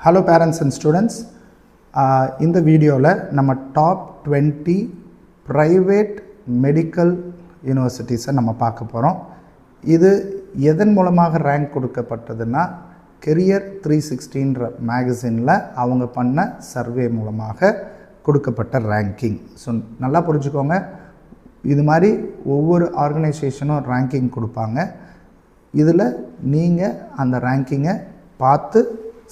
Hello parents and students இந்த வீடியோவில் நம்ம டாப் டுவெண்ட்டி ப்ரைவேட் மெடிக்கல் யூனிவர்சிட்டிஸை நம்ம பார்க்க போகிறோம் இது எதன் மூலமாக ரேங்க் கொடுக்கப்பட்டதுன்னா கெரியர் த்ரீ சிக்ஸ்டீன்ற மேகசினில் அவங்க பண்ண சர்வே மூலமாக கொடுக்கப்பட்ட ரேங்கிங் ஸோ நல்லா புரிஞ்சுக்கோங்க. இது மாதிரி ஒவ்வொரு ஆர்கனைசேஷனும் ரேங்கிங் கொடுப்பாங்க. இதில் நீங்கள் அந்த ரேங்கிங்கை பார்த்து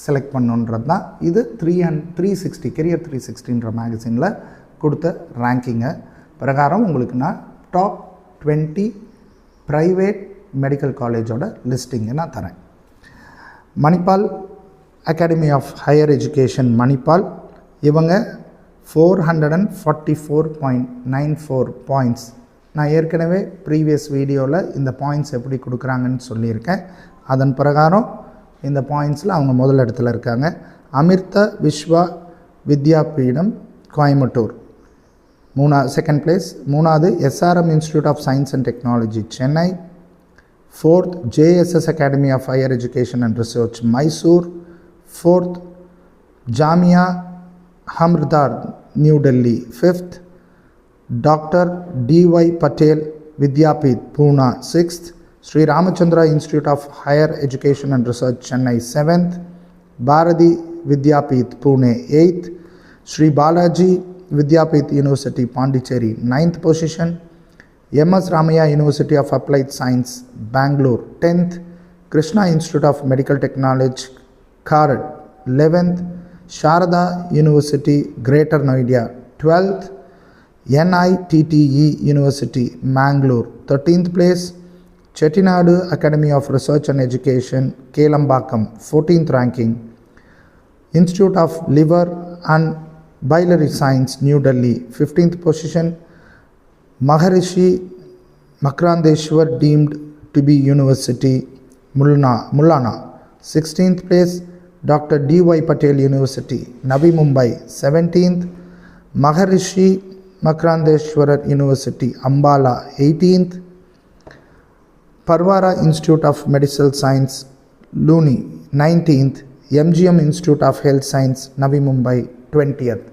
செலக்ட் பண்ணுன்றது தான். இது three and three sixty career three சிக்ஸ்டின்ற மேகசினில் கொடுத்த ரேங்கிங்கை பிரகாரம் உங்களுக்கு நான் டாப் டுவெண்ட்டி ப்ரைவேட் மெடிக்கல் காலேஜோட லிஸ்டிங்கை நான் தரேன். Manipal academy of higher education Manipal. இவங்க four hundred and forty four point nine four points நான் ஏற்கனவே ப்ரீவியஸ் வீடியோவில் இந்த பாயிண்ட்ஸ் எப்படி கொடுக்குறாங்கன்னு சொல்லியிருக்கேன். அதன் பிரகாரம் இந்த பாயிண்ட்ஸில் அவங்க முதல் இடத்துல இருக்காங்க. அமிர்த விஸ்வா வித்யாபீடம் கோயம்புத்தூர். மூணா செகண்ட் பிளேஸ் மூணாவது SRM institute of science and technology Chennai fourth JSS academy of higher education and research Mysore fourth Jamia Hamdard new Delhi fifth doctor DY Patel Vidyapeeth Poona sixth Sri Ramachandra Institute of Higher Education and Research, Chennai 7th, Bharati Vidyapith, Pune 8th, Sri Balaji Vidyapith University, Pondicherry 9th position, MS Ramaya University of Applied Science, Bangalore 10th, Krishna Institute of Medical Technology, Kharad 11th, Sharada University, Greater Noida 12th, NITTE University, Mangalore 13th place, Chettinadu Academy of Research and Education, Kelambakam, 14th ranking. Institute of Liver and Biliary Science, New Delhi, 15th position. Maharishi Makrandeshwar deemed to be University, Mulna, Mullana, 16th place. Dr. D.Y. Patel University, Navi Mumbai, 17th. Maharishi Makrandeshwarar University, Ambala, 18th. Parvara Institute of Medical Science, Luni, 19th. MGM Institute of Health Science, Navi Mumbai, 20th.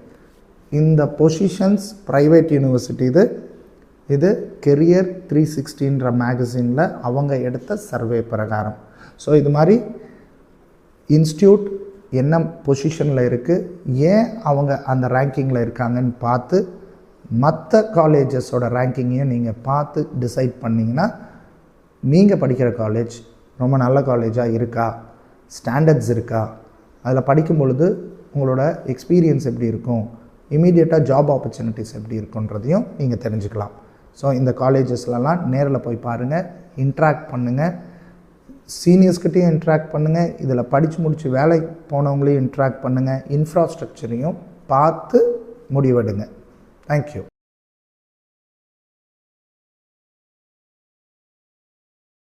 இந்த positions private university இது இது career three சிக்ஸ்டின்ற மேகசினில் அவங்க எடுத்த survey பிரகாரம் so இது மாதிரி institute என்ன பொசிஷனில் இருக்குது ஏன் அவங்க அந்த ரேங்கிங்கில் இருக்காங்கன்னு பார்த்து மற்ற காலேஜஸோட ரேங்கிங்கையும் நீங்கள் பார்த்து டிசைட் பண்ணிங்கன்னா நீங்கள் படிக்கிற காலேஜ் ரொம்ப நல்ல காலேஜாக இருக்கா? ஸ்டாண்டர்ட்ஸ் இருக்கா? அதில் படிக்கும் பொழுது உங்களோட எக்ஸ்பீரியன்ஸ் எப்படி இருக்கும்? இமீடியட்டாக ஜாப் ஆப்பர்ச்சுனிட்டிஸ் எப்படி இருக்குன்றதையும் நீங்கள் தெரிஞ்சுக்கலாம். ஸோ இந்த காலேஜஸ்லலாம் நேரில் போய் பாருங்கள் இன்ட்ராக்ட் பண்ணுங்கள் சீனியர்ஸ்கிட்டையும் இன்ட்ராக்ட் பண்ணுங்கள் இதில் படித்து முடித்து வேலைக்கு போனவங்களையும் இன்ட்ராக்ட் பண்ணுங்கள் இன்ஃப்ராஸ்ட்ரக்சரையும் பார்த்து முடிவெடுங்க. தேங்க்யூ